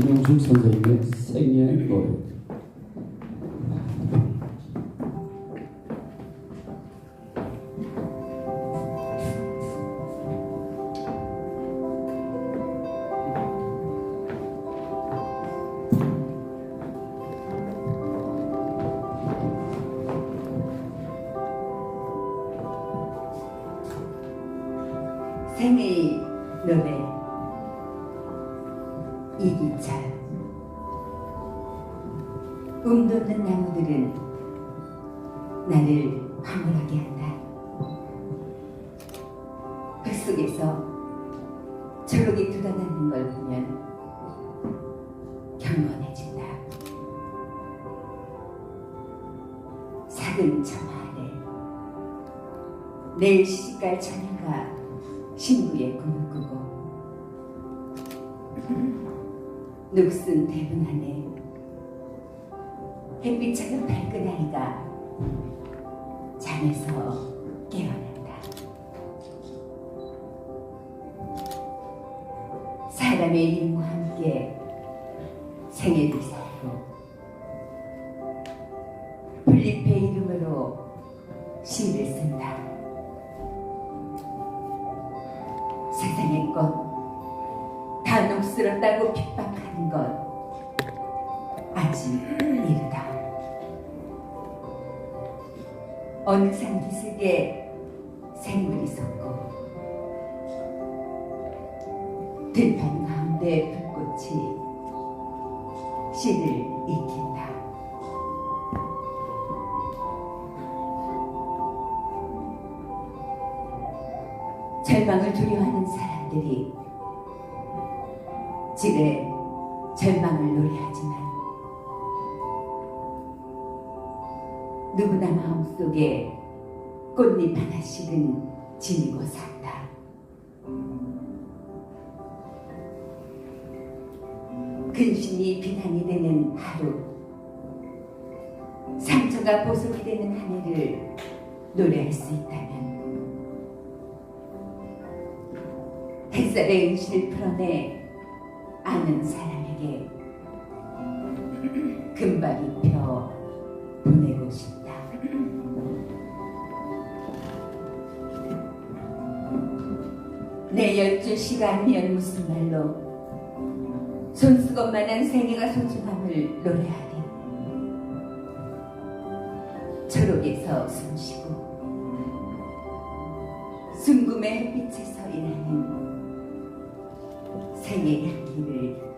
김영숙 선생님의 생애 노래. 생의 노래 이기찬 움돋는 나무들은 나를 황홀하게 한다. 그 속에서 초록이 돋아나는 걸 보면 경건해진다. 작은 저 아래 내일 시집갈 처녀가 신부의 꿈을 꾸고 녹슨 대문 안에 햇빛처럼 밝은 아이가 잠에서 깨어난다. 사람의 이름과 함께 생애를 살고 풀잎의 이름으로 시를 쓴다. 세상의 것, 다 녹슬었다고 핍박하는 것, 아직 이르다. 어느 산 기슭에 생물이 섰고, 들판 가운데 불꽃이 씨를 익힌다. 절망을 두려워하는 사람들이 집에 절망을 노래하지만 누구나 마음속에 꽃잎 하나씩은 지니고 산다. 근심이 비단이 되는 하루 상처가 보석이 되는 한 해를 노래할 수 있다면 햇살의 의지를 풀어내 아는 사람에게 금방 입혀 보내고 싶다. 내 열줄 시간이면 무슨 말로 손수건만한 생애가 소중함을 노래하리. 초록에서 숨쉬고 순금의 햇빛에서 일하는 생의 향기를 흰 종이